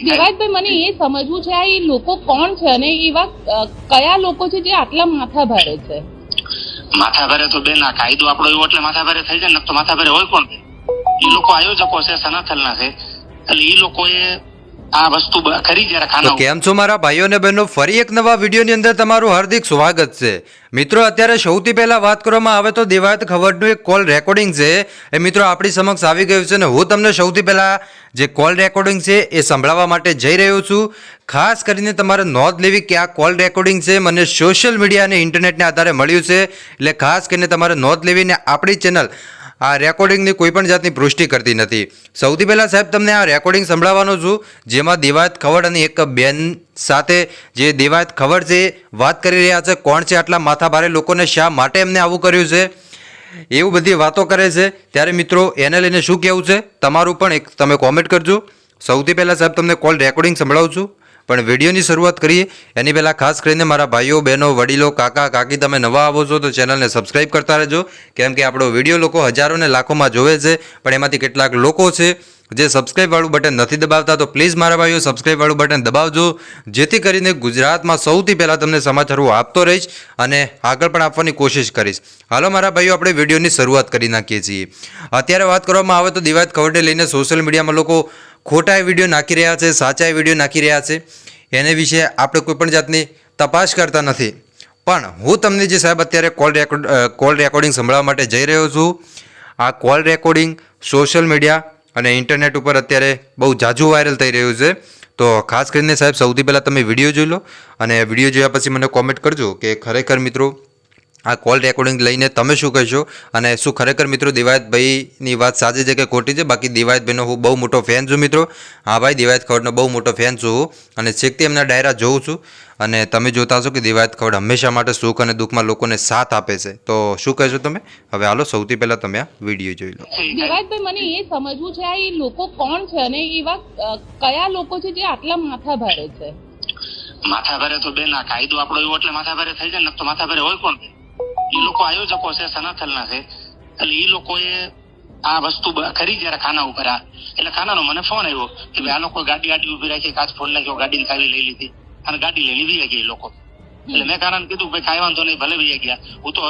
દેવાજભાઈ મને એ સમજવું છે આ એ લોકો કોણ છે અને એવા કયા લોકો છે જે આટલા માથા ભારે છે? માથા ભારે તો બેન, આ કાયદો આપણો એવો એટલે માથા ભારે થઈ જાય ને, તો માથા ભારે હોય કોણ એ લોકો આયોજકો છે, સનાથલના છે. એટલે એ લોકોએ આ વસ્તુ કરી જયારે ખાના કેમ છો મારા ભાઈઓ અને બહેનો? ફરી એક નવા વિડીયોની અંદર તમારું હાર્દિક સ્વાગત છે. મિત્રો અત્યારે સૌથી પહેલા વાત કરવામાં આવે તો દેવાયત ખબરનું એક કોલ રેકોર્ડિંગ છે. એ મિત્રો આપણી સમક્ષ આવી ગયું છે અને હું તમને સૌથી પહેલા જે કોલ રેકોર્ડિંગ છે એ સંભળાવવા માટે જઈ રહ્યો છું. ખાસ કરીને તમારે નોંધ લેવી કે આ કોલ રેકોર્ડિંગ છે મને સોશિયલ મીડિયા અને ઇન્ટરનેટને આધારે મળ્યું છે. એટલે ખાસ કરીને તમારે નોંધ લેવીને આપણી ચેનલ આ રેકોર્ડિંગની કોઈ પણ જાતની પુષ્ટિ કરતી નથી. સૌથી પહેલાં સાહેબ, તમને આ રેકોર્ડિંગ સંભળાવવાનો છું, જેમાં દેવાયત ખવડ અને એક બેન સાથે જે દેવાયત ખવડ છે વાત કરી રહ્યા છે, કોણ છે, આટલા માથાભારે લોકોને શા માટે એમને આવું કર્યું છે? એવું બધી વાતો કરે છે. ત્યારે મિત્રો, એને લઈને શું કહેવું છે? તમારું પણ એક તમે કોમેન્ટ કરજો. સૌથી પહેલાં સાહેબ, તમને કોલ રેકોર્ડિંગ સંભળાવું છું. પણ વિડીયોની શરૂઆત કરીએ. એની પહેલાં ખાસ કરીને મારા ભાઈઓ, બહેનો, વડીલો, કાકા, કાકી, તમે નવા આવો છો તો ચેનલને સબસ્ક્રાઈબ કરતા રહેજો. કેમ કે આપણો વીડિયો લોકો હજારો ને લાખોમાં જોવે છે, પણ એમાંથી કેટલાક લોકો છે જે સબસ્ક્રાઈબવાળું બટન નથી દબાવતા તો પ્લીઝ મારા ભાઈઓ સબસ્ક્રાઈબવાળું બટન દબાવજો. જેથી કરીને ગુજરાતમાં સૌથી પહેલાં તમને સમાચારો આપતો રહીશ અને આગળ પણ આપવાની કોશિશ કરીશ. હાલો, મારા ભાઈઓ, આપણે વિડીયોની શરૂઆત કરી નાખીએ છીએ. અત્યારે વાત કરવામાં આવે તો દિવાત ખવડે લઈને સોશિયલ મીડિયામાં લોકો ખોટા વીડિયો નાખી રહ્યા છે સાચા વીડિયો નાખી રહ્યા છે, એને વિશે આપણે કોઈપણ જાતની તપાસ કરતા નથી. પણ હું તમને જે સાહેબ અત્યારે કોલ રેકોર્ડ કોલ રેકોર્ડિંગ સંભળાવવા માટે જઈ રહ્યો છું, આ કોલ રેકોર્ડિંગ સોશિયલ મીડિયા અને ઇન્ટરનેટ ઉપર અત્યારે બહુ જાજુ વાયરલ થઈ રહ્યું છે. તો ખાસ કરીને સાહેબ સૌથી પહેલાં તમે વીડિયો જોઈ લો અને વીડિયો જોયા પછી મને કોમેન્ટ કરજો કે ખરેખર મિત્રો આ કોલ રેકોર્ડિંગ લઈને તમે શું કહેશો? અને શું ખરેખર મિત્રો દિવાયતભાઈની વાત સાચી છે કે ખોટી છે? બાકી દિવાયતભાઈનો હું બહુ મોટો ફેન છું મિત્રો. હા ભાઈ દિવાયત ખવડનો બહુ મોટો ફેન છું હું. અને છેકથી એમના ડાયરા જોઉં છું. અને તમે જોતા હશો કે દિવાયત ખવડ હંમેશા માટે સુખ અને દુઃખમાં લોકોને સાથ આપે છે. તો શું કહેશો તમે? હવે હાલો સૌથી પહેલાં તમે આ વીડિયો જોઈ લો. દિવાયતભાઈ મને એ સમજવું છે આ એ લોકો કોણ છે અને એવા કયા લોકો છે જે આટલા માથા ભારે છે? માથા ભારે તો બેન આ કાયદો આપણો એવો એટલે માથા ભારે થઈ જાય ને તો માથા ભારે હોય કોણ? એ લોકો આયોજકો છે સનાથલના છે. એટલે એ લોકોએ આ વસ્તુ કરી જયારે ખાના ઉપર આ. એટલે ખાનાનો મને ફોન આવ્યો કે આ લોકો ગાડી ગાડી ઊભી રાખી, કાચ ફોન નાખ્યો, ગાડીની ચાવી લઈ લીધી. અને ગાડી લઈને વી ગયા એ લોકો. એટલે મેં કારણ કીધું ભાઈ કાંઈ વાંધો નહીં, ભલે વી ગયા. હું તો